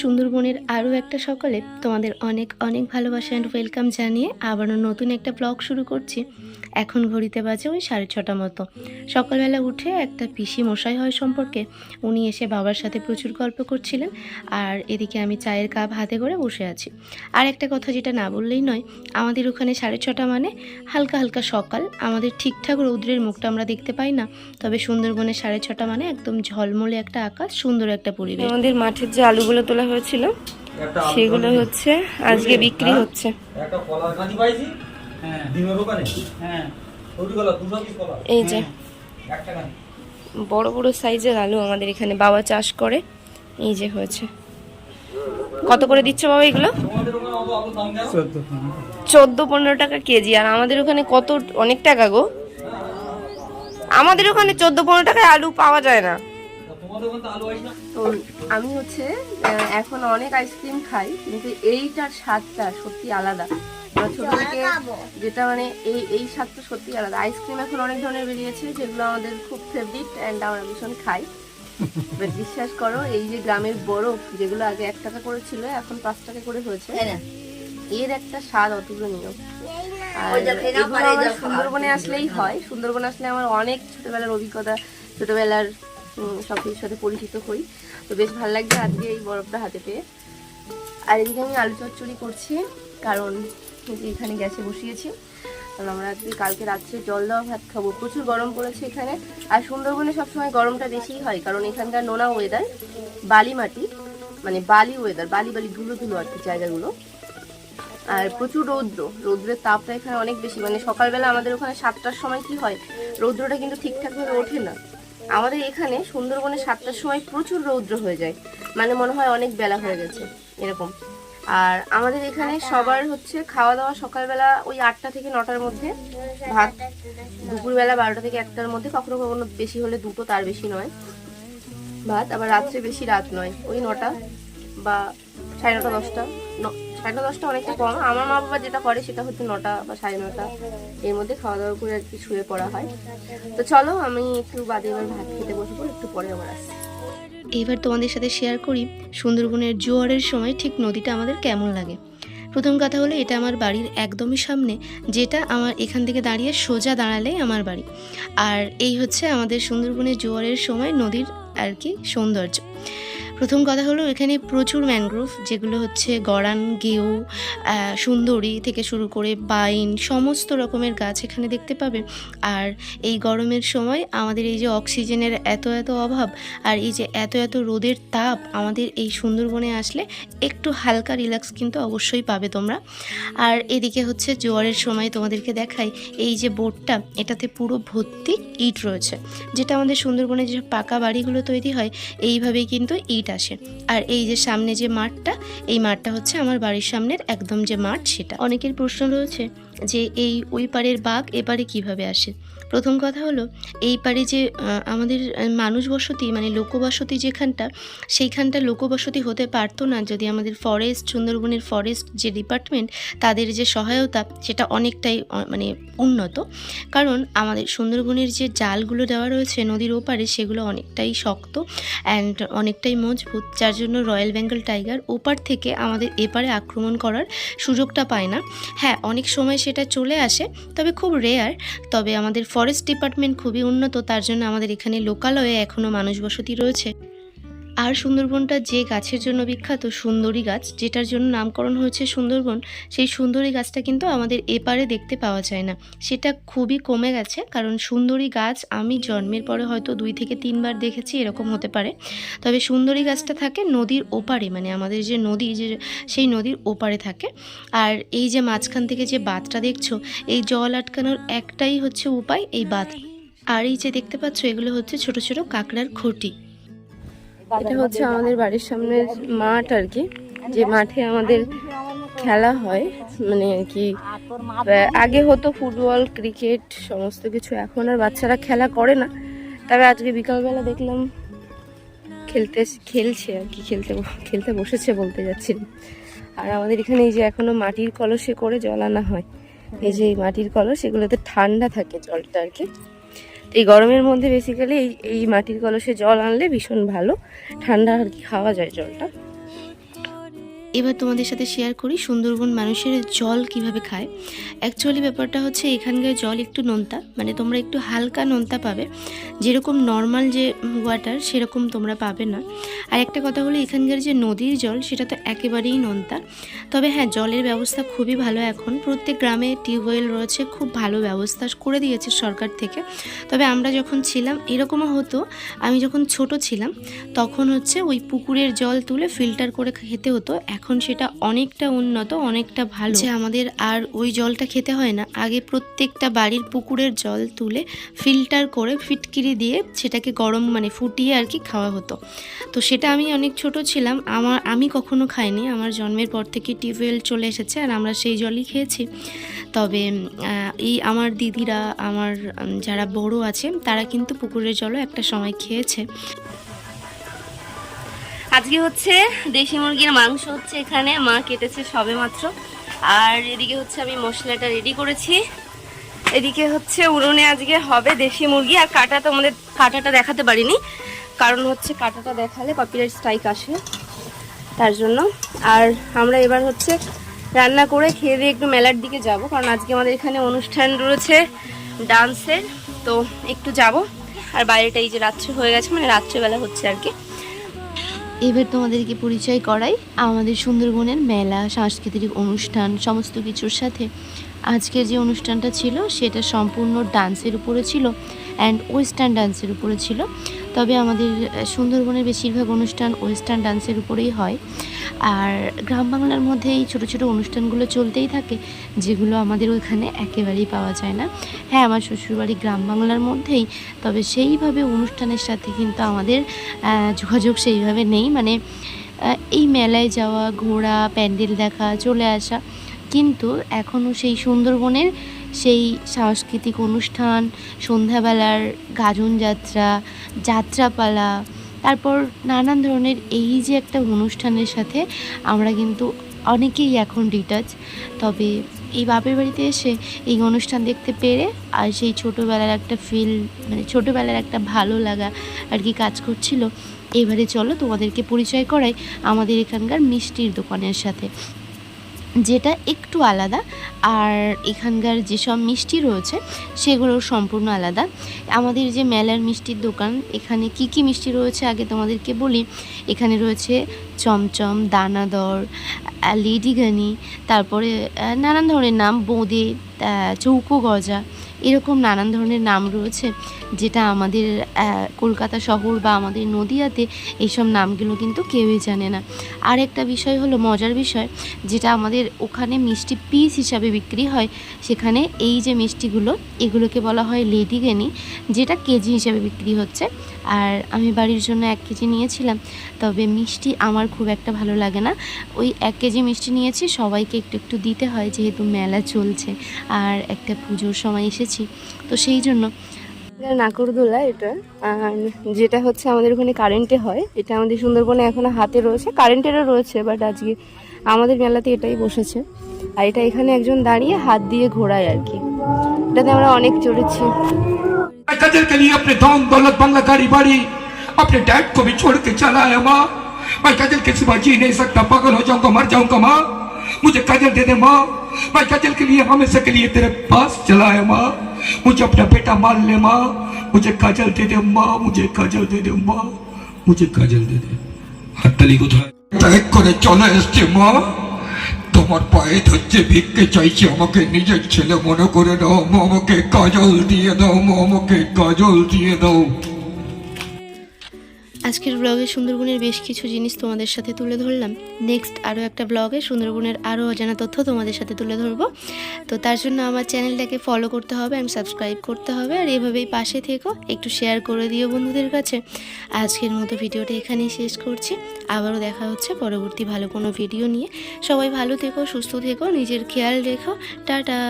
সুন্দরবনের আরও একটা সকালে তোমাদের অনেক অনেক ভালোবাসা অ্যান্ড ওয়েলকাম জানিয়ে আবারও নতুন একটা ব্লগ শুরু করছি। এখন ঘড়িতে বাজে ওই সাড়ে ছটা মতো। সকালবেলা উঠে একটা পিসি মশাই হয় সম্পর্কে উনি এসে বাবার সাথে প্রচুর গল্প করছিলেন আর এদিকে আমি চায়ের কাপ হাতে করে বসে আছি। আর একটা কথা যেটা না বললেই নয়, আমাদের ওখানে সাড়ে ছটা মানে হালকা হালকা সকাল। আমাদের ঠিকঠাক রৌদ্রের মুখটা আমরা দেখতে পাই না, তবে সুন্দরবনে সাড়ে ছটা মানে একদম ঝলমলে একটা আকাশ, সুন্দর একটা পরিবেশ। আমাদের মাঠের যে আলুগুলো তোলা হয়েছিল সেগুলো হচ্ছে আজকে বিক্রি হচ্ছে। হ্যাঁ। কলা এই যে। বড় বড় সাইজের আলু আমাদের এখানে বাবা চাষ করে। এই যে হয়েছে। কত করে দিচ্ছে বাবা এগুলো? চোদ্দ পনেরো টাকা। কেজি। আর আমাদের ওখানে কত অনেক টাকা গো। আমাদের ওখানে চোদ্দ পনেরো টাকায় আলু পাওয়া যায় না। তা আমি হচ্ছে এখন অনেক আইসক্রিম খাই কিন্তু এইটার স্বাদটা সত্যি আলাদা। ছোট থেকে যেটা মানে এই এই স্বাদটা সত্যি আলাদা। আইসক্রিম এখন অনেক ধরনের বেরিয়েছে যেগুলো আমাদের খুব ফেভারিট অ্যান্ড আমরা ভীষণ খাই। বাট বিশ্বাস করো এই যে গ্রামের বরফ যেগুলো আগে এক টাকা করে ছিল এখন পাঁচ টাকা করে হয়েছে। এর একটা স্বাদ অতুলনীয়। সুন্দরবনে আসলেই হয়। সুন্দরবনে আসলে আমার অনেক ছোটবেলার অভিজ্ঞতা ছোটবেলার সব সাথে পরিচিত হই। তো বেশ ভালো লাগছে আজকে এই বরফটা হাতে পেয়ে। আর এদিকে আমি আলু চচ্চড়ি করছি, কারণ এখানে গ্যাসে বসিয়েছি। কারণ আমরা আজকে কালকে রাত্রে জল দেওয়া ভাত খাব। প্রচুর গরম পড়েছে এখানে। আর সুন্দরবনে সবসময় গরমটা বেশিই হয়, কারণ এখানকার নোনা ওয়েদার বালি মাটি মানে বালি ওয়েদার বালি বালি ধুলো ধুলো আর কি জায়গাগুলো। আর প্রচুর রৌদ্র, রৌদ্রের তাপটা এখানে অনেক বেশি। মানে সকালবেলা আমাদের ওখানে সাতটার সময় কি হয়, রৌদ্রটা কিন্তু ঠিকঠাকভাবে ওঠে না। আমাদের এখানে সুন্দরবনে সাতটার সময় প্রচুর রৌদ্র হয়ে যায়। মানে মনে হয় অনেক বেলা হয়ে গেছে, এরকম। আর আমাদের এখানে সবার হচ্ছে খাওয়া দাওয়া সকালবেলা ওই আটটা থেকে নটার মধ্যে, ভাত দুপুরবেলা বারোটা থেকে একটার মধ্যে, কখনো কখনো বেশি হলে দুটো, তার বেশি নয়। ভাত আবার রাত্রে বেশি রাত নয়, ওই নটা বা সাড়ে নটা, দশটা সাড়ে দশটা অনেকটা কম। আমার মা বাবা যেটা করে সেটা হচ্ছে নটা বা সাড়ে নটা। এর মধ্যে খাওয়া দাওয়া করে আর কি শুয়ে পড়া হয়। তো চলো, আমি একটু বাদে এবার ভাত খেতে বসবো, একটু পরে আবার আসছি। এবার তোমাদের সাথে শেয়ার করি সুন্দরবনের জোয়ারের সময় ঠিক নদীটা আমাদের কেমন লাগে। প্রথম কথা হলো, এটা আমার বাড়ির একদমই সামনে, যেটা আমার এখান থেকে দাঁড়িয়ে সোজা দাঁড়ালেই আমার বাড়ি। আর এই হচ্ছে আমাদের সুন্দরবনের জোয়ারের সময় নদীর আর কি সৌন্দর্য। প্রথম কথা হলো এখানে প্রচুর ম্যানগ্রোভ যেগুলো হচ্ছে গড়ান গেউ সুন্দরী থেকে শুরু করে বাইন, সমস্ত রকমের গাছ এখানে দেখতে পাবে। আর এই গরমের সময় আমাদের এই যে অক্সিজেনের এত এত অভাব আর এই যে এত এত রোদের তাপ আমাদের এই সুন্দরবনে আসলে একটু হালকা রিল্যাক্স কিন্তু অবশ্যই পাবে তোমরা। আর এদিকে হচ্ছে জোয়ারের সময় তোমাদেরকে দেখাই, এই যে বোটটা, এটাতে পুরো ভর্তি ইট রয়েছে। যেটা আমাদের সুন্দরবনে যে পাকা বাড়িগুলো তৈরি হয়, এইভাবেই কিন্তু ইট আসে। আর এই যে সামনে যে মাঠটা, এই মাঠটা হচ্ছে আমার বাড়ির সামনের একদম যে মাঠ, সেটা। অনেকের প্রশ্ন রয়েছে যে এই ওই পারের বাঘ এপারে কীভাবে আসে? প্রথম কথা হলো, এই পারে যে আমাদের মানুষ বসতি মানে লোকবসতি যেখানটা, সেইখানটা লোকবসতি হতে পারতো না যদি আমাদের ফরেস্ট সুন্দরবনের ফরেস্ট যে ডিপার্টমেন্ট তাদের যে সহায়তা, সেটা অনেকটাই মানে উন্নত। কারণ আমাদের সুন্দরবনের যে জালগুলো দেওয়া রয়েছে নদীর ওপারে, সেগুলো অনেকটাই শক্ত অ্যান্ড অনেকটাই মজবুত, যার জন্য রয়্যাল বেঙ্গল টাইগার ওপার থেকে আমাদের এপারে আক্রমণ করার সুযোগটা পায় না। হ্যাঁ অনেক সময় সেটা চলে আসে, তবে খুব রেয়ার তবে আমাদের ফরেস্ট ডিপার্টমেন্ট খুবই উন্নত, তার জন্য আমাদের এখানে লোকালয়ে এখনও মানুষ বসতি রয়েছে। আর সুন্দরবনটা যে গাছের জন্য বিখ্যাত, সুন্দরী গাছ, যেটার জন্য নামকরণ হয়েছে সুন্দরবন, সেই সুন্দরী গাছটা কিন্তু আমাদের এপারে দেখতে পাওয়া যায় না। সেটা খুবই কমে গেছে, কারণ সুন্দরী গাছ আমি জন্মের পরে হয়তো দুই থেকে তিনবার দেখেছি, এরকম হতে পারে। তবে সুন্দরী গাছটা থাকে নদীর ওপারে মানে আমাদের যে নদী, যে সেই নদীর ওপারে থাকে। আর এই যে মাঝখান থেকে যে বাঁধটা দেখছ, এই জল আটকানোর একটাই হচ্ছে উপায়, এই বাঁধ। আর এই যে দেখতে পাচ্ছ, এগুলো হচ্ছে ছোট ছোট কাঁকড়ার খুঁটি। এটা হচ্ছে আমাদের বাড়ির সামনের মাঠ আর কি। যে মাঠে আমাদের খেলা হয় মানে আর কি আগে হতো ফুটবল ক্রিকেট সমস্ত কিছু। এখন আর বাচ্চারা খেলা করে না। তবে আজকে বিকালবেলা দেখলাম খেলতে খেলছে আর কি খেলতে খেলতে বসেছে বলতে যাচ্ছি। আর আমাদের এখানে এই যে এখনও মাটির কলসে করে জল আনা হয়। এই যে মাটির কলস এগুলোতে ঠান্ডা থাকে জলটা আর কি। এই গরমের মধ্যে বেসিক্যালি এই এই মাটির কলসে জল আনলে ভীষণ ভালো। ঠান্ডা আর কি খাওয়া যায় জলটা। এবার তোমাদের সাথে শেয়ার করি সুন্দরবন মানুষের জল কীভাবে খায়। অ্যাকচুয়ালি ব্যাপারটা হচ্ছে এখানকার জল একটু নোনতা মানে তোমরা একটু হালকা নোনতা পাবে। যেরকম নর্মাল যে ওয়াটার সেরকম তোমরা পাবে না। আর একটা কথা হলো এখানকার যে নদীর জল, সেটা তো একেবারেই নোনতা। তবে হ্যাঁ জলের ব্যবস্থা খুবই ভালো এখন। প্রত্যেক গ্রামে টিউবওয়েল রয়েছে, খুব ভালো ব্যবস্থা করে দিয়েছে সরকার থেকে। তবে আমরা যখন ছিলাম, এরকমও হতো। আমি যখন ছোট ছিলাম, তখন হচ্ছে ওই পুকুরের জল তুলে ফিল্টার করে খেতে হতো। এখন সেটা অনেকটা উন্নত, অনেকটা ভালো। যে আমাদের আর ওই জলটা খেতে হয় না। আগে প্রত্যেকটা বাড়ির পুকুরের জল তুলে ফিল্টার করে ফিটকিরি দিয়ে সেটাকে গরম মানে ফুটিয়ে আর কি খাওয়া হতো। তো সেটা আমি অনেক ছোট ছিলাম। আমার, আমি কখনো খাইনি। আমার জন্মের পর থেকে টিউবওয়েল চলে এসেছে আর আমরা সেই জলই খেয়েছি। তবে এই আমার দিদিরা, আমার যারা বড় আছে, তারা কিন্তু পুকুরের জলও একটা সময় খেয়েছে। আজকে হচ্ছে দেশি মুরগির মাংস হচ্ছে এখানে। মা কেটেছে সবে মাত্র। আর এদিকে হচ্ছে আমি মশলাটা রেডি করেছি। এদিকে হচ্ছে উনুনে আজকে হবে দেশি মুরগি। আর কাটা তো আমাদের কাটাটা দেখাতে পারিনি। কারণ হচ্ছে কাটাটা দেখালে কপিরাইট স্ট্রাইক আসে। তার জন্য। আর আমরা এবার হচ্ছে রান্না করে খেয়ে দিয়ে একটু মেলার দিকে যাব। কারণ আজকে আমাদের এখানে অনুষ্ঠান রয়েছে ডান্সের। তো একটু যাব। আর বাইরেটা এই যে রাত্রে হয়ে গেছে মানে রাত্রেবেলা হচ্ছে আর কি। এবার তোমাদেরকে পরিচয় করাই আমাদের সুন্দরবনের মেলা, সাংস্কৃতিক অনুষ্ঠান, সমস্ত কিছুর সাথে। আজকের যে অনুষ্ঠানটা ছিল, সেটা সম্পূর্ণ ডান্সের উপরে ছিল অ্যান্ড ওয়েস্টার্ন ডান্সের উপরে ছিল। তবে আমাদের সুন্দরবনের বেশিরভাগ অনুষ্ঠান ওয়েস্টার্ন ডান্সের উপরেই হয়। আর গ্রাম বাংলার মধ্যে এই ছোটো ছোটো অনুষ্ঠানগুলো চলতেই থাকে, যেগুলো আমাদের ওইখানে একেবারেই পাওয়া যায় না। হ্যাঁ আমার শ্বশুরবাড়ি গ্রাম বাংলার মধ্যেই, তবে সেইভাবে অনুষ্ঠানের সাথে কিন্তু আমাদের যোগাযোগ সেইভাবে নেই। মানে এই মেলায় যাওয়া, ঘোরা, প্যান্ডেল দেখা, চলে আসা, কিন্তু এখনও সেই সুন্দরবনের সেই সাংস্কৃতিক অনুষ্ঠান, সন্ধ্যাবেলার গাজন যাত্রা, যাত্রাপালা তারপর নানান ধরনের এই যে একটা অনুষ্ঠানের সাথে আমরা কিন্তু অনেকেই এখন ডিটাচ তবে এই বাপের বাড়িতে এসে এই অনুষ্ঠান দেখতে পেরে আর সেই ছোটোবেলার একটা ফিল মানে ছোটোবেলার একটা ভালো লাগা আর কি কাজ করছিল। এবারে চলো তোমাদেরকে পরিচয় করাই আমাদের এখানকার মিষ্টির দোকানের সাথে। যেটা একটু আলাদা। আর এখানকার যেসব মিষ্টি রয়েছে সেগুলো সম্পূর্ণ আলাদা। আমাদের যে মেলার মিষ্টির দোকান, এখানে কি কি মিষ্টি রয়েছে আগে তোমাদেরকে বলি। এখানে রয়েছে চমচম, দানাদর লেডিগানি, তারপরে নানান ধরনের নাম, বোঁদে চৌকো গজা, এরকম নানান ধরনের নাম রয়েছে, যেটা আমাদের কলকাতা শহর বা আমাদের নদিয়াতে এইসব নামগুলো কিন্তু কেউই জানে না। আর একটা বিষয় হলো মজার বিষয়, যেটা আমাদের ওখানে মিষ্টি পিস হিসাবে বিক্রি হয়, সেখানে এই যে মিষ্টিগুলো, এগুলোকে বলা হয় লেডিগেনি, যেটা কেজি হিসাবে বিক্রি হচ্ছে। আর আমি বাড়ির জন্য এক কেজি নিয়েছিলাম, তবে মিষ্টি আমার খুব একটা ভালো লাগে না ওই এক কেজি মিষ্টি নিয়েছি সবাইকে একটু একটু দিতে হয় যেহেতু মেলা চলছে আর একটা পুজোর সময় এসেছি তো সেই জন্য এটা নাকরদোলা এটা আর যেটা হচ্ছে আমাদের ওখানে কারেন্টে হয় এটা আমাদের সুন্দরবনে এখনো হাতে রয়েছে কারেন্টেরও রয়েছে বাট আজকে আমাদের মেলাতে এটাই বসেছে আর এটা এখানে একজন দাঁড়িয়ে হাত দিয়ে ঘোরায় আর কি এটাতে আমরা অনেক চড়েছি मैं कदर के लिए अपने धन दौलत बंगला गाड़ी बाड़ी अपने डैड को भी छोड़ के चला है माँ मैं कजल के सिवा जी नहीं सकता पागल हो जाऊंगा मर जाऊंगा माँ मुझे कजल दे दे माँ मैं कजल के लिए हमेशा के लिए तेरे पास चला है माँ मुझे अपना बेटा मान ले माँ मुझे काजल दे दे माँ मुझे काजल दे दे माँ मुझे काजल दे दे হাততালি কোথায় ত্যাগ করে চলে এসছে মা তোমার পায়ে ধরছে ভিক্ষে চাইছি আমাকে নিজের ছেলে মনে করে দাও মা আমাকে কাজল দিয়ে দাও মা আমাকে কাজল দিয়ে দাও আজকের ব্লগে সুন্দরবনের বেশ কিছু জিনিস তোমাদের সাথে তুলে ধরলাম। নেক্সট আরও একটা ব্লগে সুন্দরবনের আরও অজানা তথ্য তোমাদের সাথে তুলে ধরবো। তো তার জন্য আমার চ্যানেলটাকে ফলো করতে হবে অ্যান্ড সাবস্ক্রাইব করতে হবে আর এভাবেই পাশে থেকো, একটু শেয়ার করে দিও বন্ধুদের কাছে। আজকের মতো ভিডিওটা এখানেই শেষ করছি। আবারও দেখা হচ্ছে পরবর্তী ভালো কোনো ভিডিও নিয়ে। সবাই ভালো থেকো, সুস্থ থেকো, নিজের খেয়াল রেখো। টাটা!